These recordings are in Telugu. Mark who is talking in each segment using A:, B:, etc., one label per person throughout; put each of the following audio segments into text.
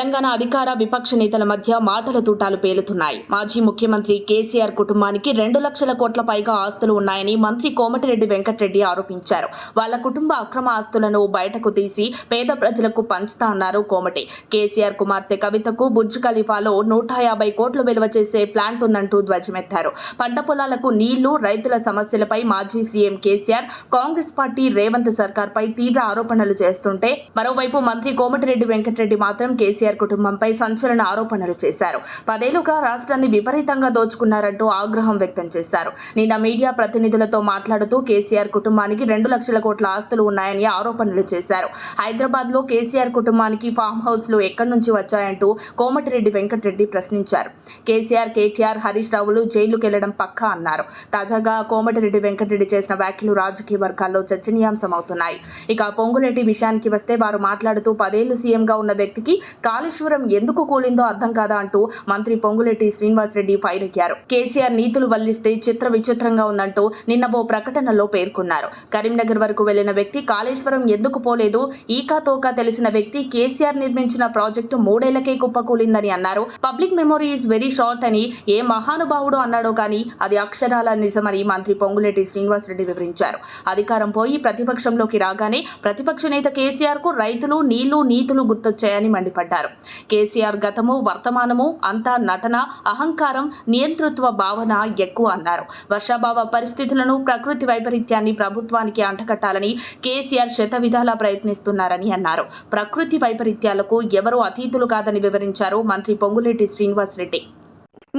A: తెలంగాణ అధికార విపక్ష నేతల మధ్య మాటల తూటాలు పేలుతున్నాయి. మాజీ ముఖ్యమంత్రి కేసీఆర్ కుటుంబానికి రెండు లక్షల కోట్ల పైగా ఆస్తులు ఉన్నాయని మంత్రి కోమటిరెడ్డి వెంకటరెడ్డి ఆరోపించారు. వాళ్ళ కుటుంబ అక్రమ ఆస్తులను బయటకు తీసి పేద ప్రజలకు పంచుతా అన్నారు కోమటి. కేసీఆర్ కుమార్తె కవితకు బుర్జ్ ఖలీఫాలో నూట యాభై కోట్లు విలువ చేసే ప్లాంట్ ఉందంటూ ధ్వజమెత్తారు. పంట పొలాలకు నీళ్ళు రైతుల సమస్యలపై మాజీ సీఎం కేసీఆర్ కాంగ్రెస్ పార్టీ రేవంత్ సర్కార్ పై తీవ్ర ఆరోపణలు చేస్తుంటే మరోవైపు మంత్రి కోమటిరెడ్డి వెంకటరెడ్డి మాత్రం కేసీఆర్ కుటుంబంపై సంచలన ఆరోపణలు చేశారు. పదేళ్ళుగా రాష్ట్రాన్ని విపరీతంగా దోచుకున్నారంటూ ఆగ్రహం వ్యక్తం చేశారు. నిన్న మీడియా ప్రతినిధులతో మాట్లాడుతూ కేసీఆర్ కుటుంబానికి రెండు లక్షల కోట్ల ఆస్తులు ఉన్నాయని ఆరోపణలు చేశారు. హైదరాబాద్లో కేసీఆర్ కుటుంబానికి ఫామ్ హౌస్లు ఎక్కడి నుంచి వచ్చాయంటూ కోమటిరెడ్డి వెంకటరెడ్డి ప్రశ్నించారు. కేసీఆర్ కేటీఆర్ హరీష్ రావులు జైలుకెళ్ళడం పక్కా అన్నారు. తాజాగా కోమటిరెడ్డి వెంకటరెడ్డి చేసిన వ్యాఖ్యలు రాజకీయ వర్గాల్లో చర్చనీయాంశమవుతున్నాయి. ఇక పొంగులెడ్డి విషయానికి వస్తే వారు మాట్లాడుతూ పదేళ్ళు సీఎంగా ఉన్న వ్యక్తికి కాళేశ్వరం ఎందుకు కూలిందో అర్థం కాదా అంటూ మంత్రి పొంగులేటి శ్రీనివాసరెడ్డి పైరెక్కారు. కేసీఆర్ నీతులు వల్లిస్తే చిత్ర విచిత్రంగా ఉందంటూ నిన్న ఓ ప్రకటనలో పేర్కొన్నారు. కరీంనగర్ వరకు వెళ్ళిన వ్యక్తి కాళేశ్వరం ఎందుకు పోలేదు? ఈకా తోకా తెలిసిన వ్యక్తి కేసీఆర్ నిర్మించిన ప్రాజెక్టు మూడేళ్ళకే కుప్పకూలిందని అన్నారు. Public memory is very short అని ఏ మహానుభావుడు అన్నాడో కానీ అది అక్షరాల నిజమని మంత్రి పొంగులేటి శ్రీనివాసరెడ్డి వివరించారు. అధికారం పోయి ప్రతిపక్షంలోకి రాగానే ప్రతిపక్ష నేత కేసీఆర్కు రైతులు నీళ్ళు నీతులు గుర్తొచ్చాయని మండిపడ్డారు. కేసీఆర్ గతము వర్తమానము అంతా నటన అహంకారం నియంతృత్వ భావన ఎక్కువ అన్నారు. వర్షాభావ పరిస్థితులను ప్రకృతి వైపరీత్యాన్ని ప్రభుత్వానికి అంటకట్టాలని కేసీఆర్ శత విధాలా ప్రయత్నిస్తున్నారని అన్నారు. ప్రకృతి వైపరీత్యాలకు ఎవరూ అతీతులు కాదని వివరించారు మంత్రి పొంగులేటి శ్రీనివాసరెడ్డి.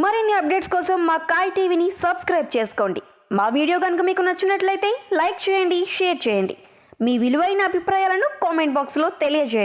B: మరిన్ని అప్డేట్స్ కోసం మా కాయ్ టీవీని సబ్స్క్రైబ్ చేసుకోండి. మా వీడియో కనుక మీకు నచ్చినట్లయితే లైక్ చేయండి షేర్ చేయండి. మీ విలువైన అభిప్రాయాలను కామెంట్ బాక్స్లో తెలియజేయండి.